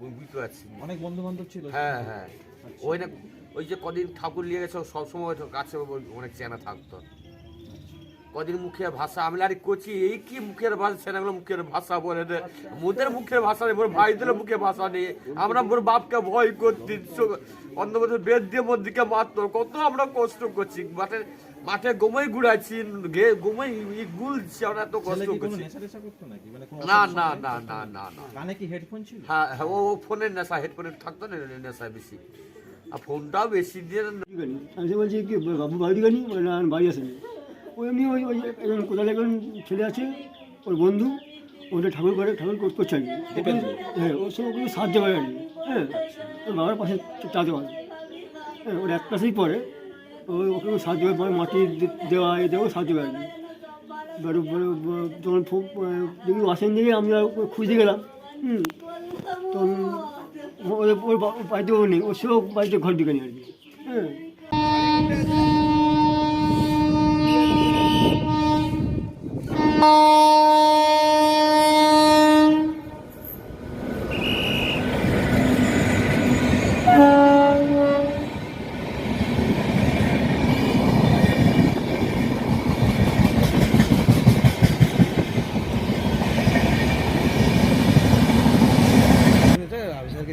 বুঝতে পারছি অনেক বন্ধু বান্ধব ছিল। হ্যাঁ হ্যাঁ। ওই না, ওই যে কদিন ঠাকুর নিয়ে গেছে, সবসময় কাছে অনেক চেনা থাকতো। কদিন মুখের ভাষা আমি আর কোচি এই কি মুখের ভাষা সেনাগুলো মুখের ভাষা বলে দে। মোদের মুখের ভাষা নেই মোর ভাইদের মুখে ভাষা নেই। আমরা মোর বাপকে ভয় করতি অন্য বেদ দিয়ে মোর দিকে মারতো কত আমরা কষ্ট করছি মাঠে মাঠে গোমই গে গোমই ই গুলছি আমরা এত কষ্ট করছি। মানে না না না না না না। কানে কি হেডফোন ছিল? হ্যাঁ হ্যাঁ ও ফোনের নেশা হেডফোনের থাকতো না নেশা বেশি। আর ফোনটাও বেশি দিয়ে আমি বলছি কি বাবু বাড়ি গানি বাড়ি আসেনি। ওই এমনি ওই ওই একজন কোথায় একজন ছেলে আছে ওর বন্ধু ওটা ঠাকুর করে ঠাকুর কর- করছে আর কি। হ্যাঁ ওর সঙ্গে ওগুলো সাহায্য করে আর কি। হ্যাঁ ওর বাবার পাশে চাতে পারে হ্যাঁ ওর এক ক্লাসেই পড়ে। ওই ওকে সাহায্য করে পরে মাটি দেওয়া এই দেওয়া সাহায্য করে আর কি। এবার ও- ও- যখন দেখি আসেন দিকে আমরা ওকে খুঁজতে গেলাম হুম। তখন ওর বাড়িতে ও নেই ও সেও বাড়িতে ঘর ঢুকে আর কি। হ্যাঁ।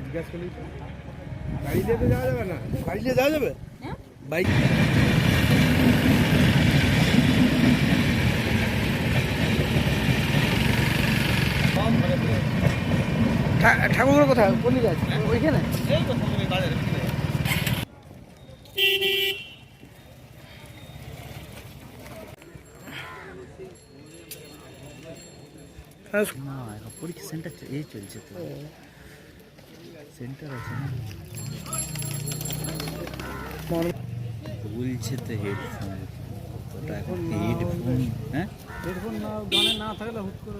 জিজ্ঞাসা করলি? গাড়ি তো যাওয়া যাবে না। বাড়িতে যাওয়া যাবে? হ্যাঁ। বাইক ঠাকুরগুলো কোথায় কোন দিকে আছে? ওইখানে? না এখন পরীক্ষা সেন্টার এই চলছে তো। সেন্টার আছে না? বলছে তো হেডফোন ওটা এখন হেডফোন হ্যাঁ? হেডফোন না গানে না থাকলে হুট করে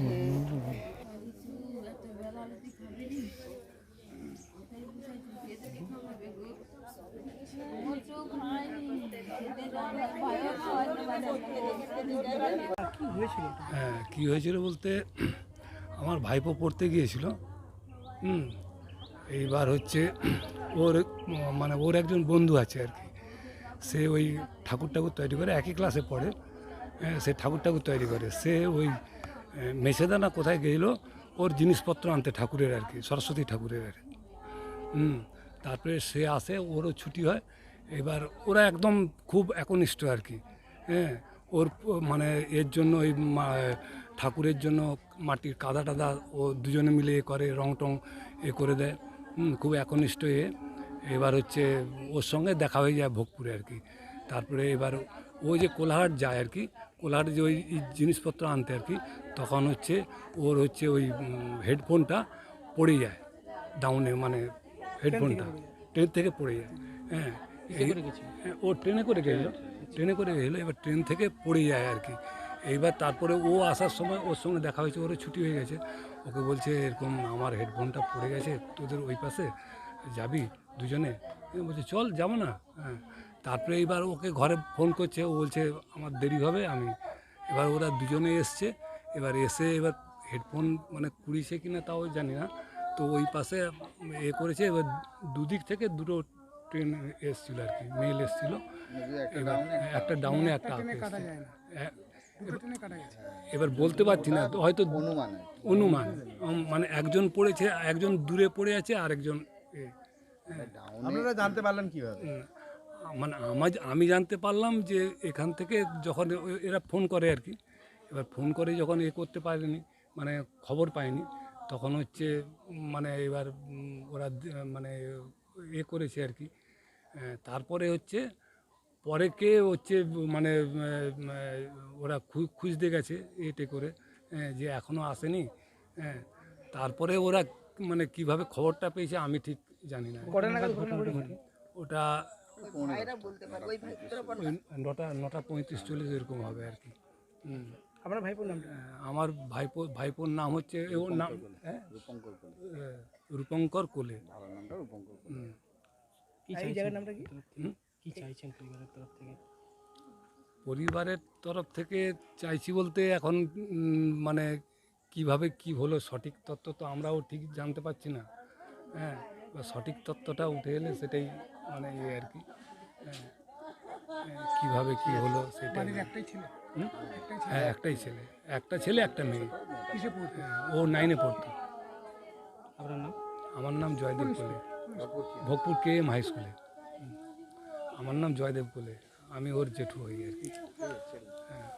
হ্যাঁ কী হয়েছিল বলতে আমার ভাইপো পড়তে গিয়েছিল হুম এইবার হচ্ছে ওর মানে ওর একজন বন্ধু আছে আর কি। সে ওই ঠাকুর ঠাকুর তৈরি করে একই ক্লাসে পড়ে হ্যাঁ, সে ঠাকুর ঠাকুর তৈরি করে। সে ওই আহ, মেছেদানা কোথায় গেছিল ওর জিনিসপত্র আনতে ঠাকুরের আর কি সরস্বতী ঠাকুরের আর হুম তারপরে সে আসে ওরও ছুটি হয় এবার ওরা একদম খুব একনিষ্ঠ আর কি হ্যাঁ? ওর মানে এর জন্য ওই ঠাকুরের জন্য মাটির কাদা টাদা ও দুজনে মিলে এ করে রং টং এ করে দেয়। খুব একনিষ্ঠ এ। এবার হচ্ছে ওর সঙ্গে দেখা হয়ে যায় ভোগপুরে আর কি। তারপরে এবার ও যে কোলাহাট যায় আর কি কোলাহাট যে ওই জিনিসপত্র আনতে আর কি তখন হচ্ছে ওর হচ্ছে ওই হেডফোনটা পড়ে যায়। ডাউনে মানে হেডফোনটা ট্রেন থেকে পড়ে যায় হ্যাঁ, ও ট্রেনে করে গেছিল ট্রেনে করে গেছিল এবার ট্রেন থেকে পড়ে যায় আর কি। এইবার তারপরে ও আসার সময় ওর সঙ্গে দেখা হয়েছে, ওরও ছুটি হয়ে গেছে। ওকে বলছে, এরকম আমার হেডফোনটা পড়ে গেছে, তোদের ওই পাশে যাবি দুজনে? বলছে, চল, যাব না। হ্যাঁ তারপরে এইবার ওকে ঘরে ফোন করছে, ও বলছে, আমার দেরি হবে, আমি এবার ওরা দুজনে এসছে, এবার এসে এবার হেডফোন মানে কুড়িছে কিনা তাও জানি না। তো ওই পাশে এ করেছে, এবার দুদিক থেকে দুটো ট্রেন এসছিল আর কি মেল এসছিল। এবার একটা ডাউনে একটা আপ এসছে। এবার বলতে পারছি না তো হয়তো অনুমান মানে একজন পড়েছে একজন দূরে পড়ে আছে আর একজন আপনারা জানতে পারলেন কীভাবে? মানে আমার আমি জানতে পারলাম যে এখান থেকে যখন এরা ফোন করে আর কি। এবার ফোন করে যখন এ করতে পারেনি মানে খবর পায়নি তখন হচ্ছে মানে এবার ওরা মানে এ করেছে আর কি। তারপরে হচ্ছে পরে কে হচ্ছে মানে ওরা খু- খুঁজতে গেছে এটে করে আহ, যে এখনও আসেনি হ্যাঁ তারপরে ওরা মানে কীভাবে খবরটা পেয়েছে আমি ঠিক জানি না। ওটা নটা নটা পঁয়ত্রিশ চল্লিশ এরকম হবে আর কি। আপনার ভাইপোর আহ, আমার ভাইপো ভাইপোর নাম হচ্ছে ওর নাম হ্যাঁ? আহ, রূপঙ্কর কোলে। হুম। এই জায়গার নামটা কি? কি চাইছেন পরিবারের তরফ থেকে? পরিবারের তরফ থেকে চাইছি বলতে এখন মানে কীভাবে কি হলো সঠিক তত্ত্ব তো আমরাও ঠিক জানতে পারছি না। হ্যাঁ সঠিক তত্ত্বটা উঠে এলে সেটাই মানে ইয়ে আর কি। হ্যাঁ হ্যাঁ, কীভাবে কি হলো সেটাই একটাই ছিল? হ্যাঁ একটাই ছেলে। একটা ছেলে একটা মেয়ে। পড়তো? ও নাইনে পড়তো। আপনার নাম? আমার নাম জয়দেব কোলে ভোগপুর কে এম হাই স্কুলে। আমার নাম জয়দেব কোলে, আমি ওর জেঠু হই আর কি। হ্যাঁ।